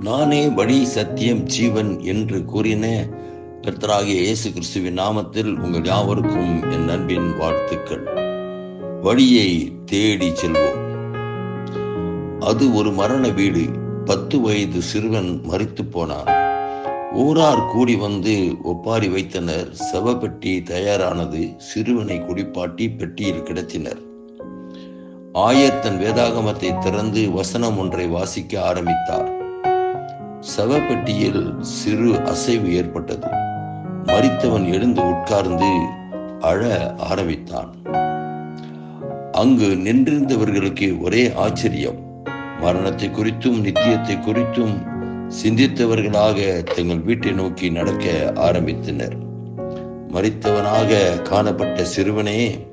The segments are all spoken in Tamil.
நானே வழி சத்தியம் ஜீவன் என்று கூறின கர்த்தராகிய இயேசு கிறிஸ்துவின் நாமத்தில் உங்கள் யாவருக்கும் என் அன்பின் வாழ்த்துக்கள். வழியை தேடி செல்வோம். அது ஒரு மரண வீடு. பத்து வயது சிறுவன் மறித்து போனான். ஊரார் கூடி வந்து ஒப்பாரி வைத்தனர். செவப்பெட்டி தயாரானது. சிறுவனை குடிப்பாட்டி பெட்டியில் கிடத்தினர். ஆயர் தன் வேதாகமத்தை திறந்து வசனம் ஒன்றை வாசிக்க ஆரம்பித்தார். சவப்பெட்டியில் சிறு அசைவு ஏற்பட்டது. மறித்தவன் எழுந்து உட்கார்ந்து அழ ஆரம்பித்தான். அங்கு நின்றிருந்தவர்களுக்கு ஒரே ஆச்சரியம். மரணத்தை குறித்தும் நித்தியத்தை குறித்தும் சிந்தித்தவர்களாக தங்கள் வீட்டை நோக்கி நடக்க ஆரம்பித்தனர். மறித்தவனாக காணப்பட்ட சிறுவனே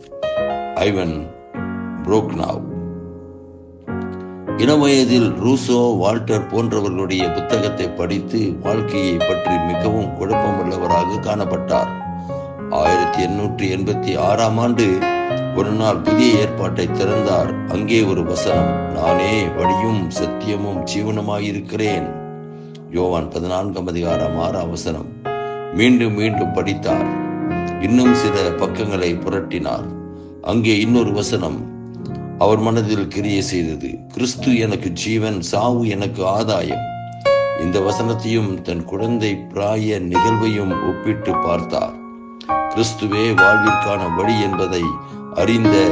ஐவன் புரோக்னாவ். இளவயதில் ரூசோ வால்டர் போன்றவர்களுடைய புத்தகத்தை படித்து வாழ்க்கையை பற்றி மிகவும் குழப்பமுள்ளவராக காணப்பட்டார். ஆயிரத்தி எண்ணூற்றி எண்பத்தி ஆறாம் ஆண்டு ஒரு நாள் புதிய ஏற்பாட்டை திறந்தார். அங்கே ஒரு வசனம் நானே வழியும் சத்தியமும் ஜீவனமாயிருக்கிறேன். யோவான் பதினான்காம் அதிகாரம் ஆறாம் வசனம். மீண்டும் மீண்டும் படித்தார். இன்னும் சில பக்கங்களை புரட்டினார். அங்கே இன்னொரு வசனம் அவர் மனதில் கிரியை செய்தது. கிறிஸ்து எனக்கு ஜீவன் சாவு எனக்கு ஆதாயம். இந்த வசனத்தையும் தன் குழந்தை பிராய நிகழ்வையும் ஒப்பிட்டு பார்த்தார். கிறிஸ்துவே வாழ்விற்கான வழி என்பதை அறிந்த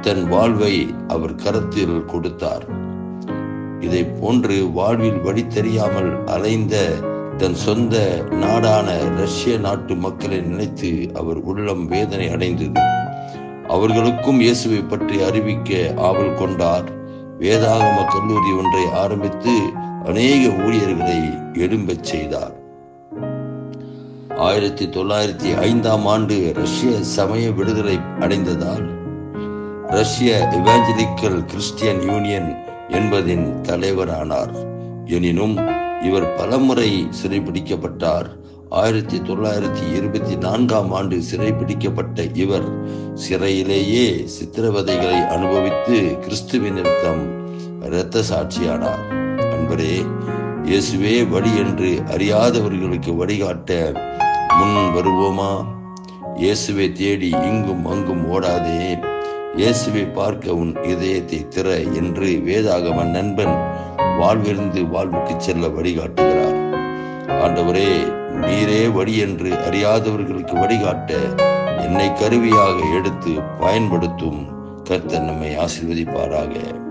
தன் வாழ்வை அவர் கரத்தில் கொடுத்தார். இதை போன்று வாழ்வில் வழி தெரியாமல் அலைந்த தன் சொந்த நாடான ரஷ்ய நாட்டு மக்களை நினைத்து அவர் உள்ளம் வேதனை அடைந்தது. அவர்களுக்கும் இயேசுவை பற்றி அறிவிக்க ஆவல் கொண்டார். வேதாகம கல்லூரி ஒன்றை ஆரம்பித்து அநேக ஊழியர்களை எழும்பச் செய்தார். ஆயிரத்தி தொள்ளாயிரத்தி ஐந்தாம் ஆண்டு ரஷ்ய சமய விடுதலை அடைந்ததால் ரஷ்ய இவாஞ்சலிக்கல் கிறிஸ்டியன் யூனியன் என்பதின் தலைவரானார். எனினும் இவர் பலமுறை சிறைபிடிக்கப்பட்டார். ஆயிரத்தி தொள்ளாயிரத்தி இருபத்தி நான்காம் ஆண்டு சிறைபிடிக்கப்பட்ட இவர் சிறையிலேயே சித்திரவதைகளை அனுபவித்து கிறிஸ்துவின் இரத்த சாட்சியானார். அன்பரே இயேசுவே வழி என்று அறியாதவர்களுக்கு வழிகாட்ட முன் வருவோமா? இயேசுவை தேடி இங்கும் அங்கும் ஓடாதே. இயேசுவை பார்க்க உன் இதயத்தை திற என்று வேதாகம நண்பன் வாழ்விருந்து வாழ்வுக்கு செல்ல வழிகாட்டுகிறார். ஆண்டவரே நீரே வழி என்று அறியாதவர்களுக்கு வழிகாட்ட என்னை கருவியாக எடுத்து பயன்படுத்தும். கர்த்தர் நம்மை ஆசிர்வதிப்பாராக.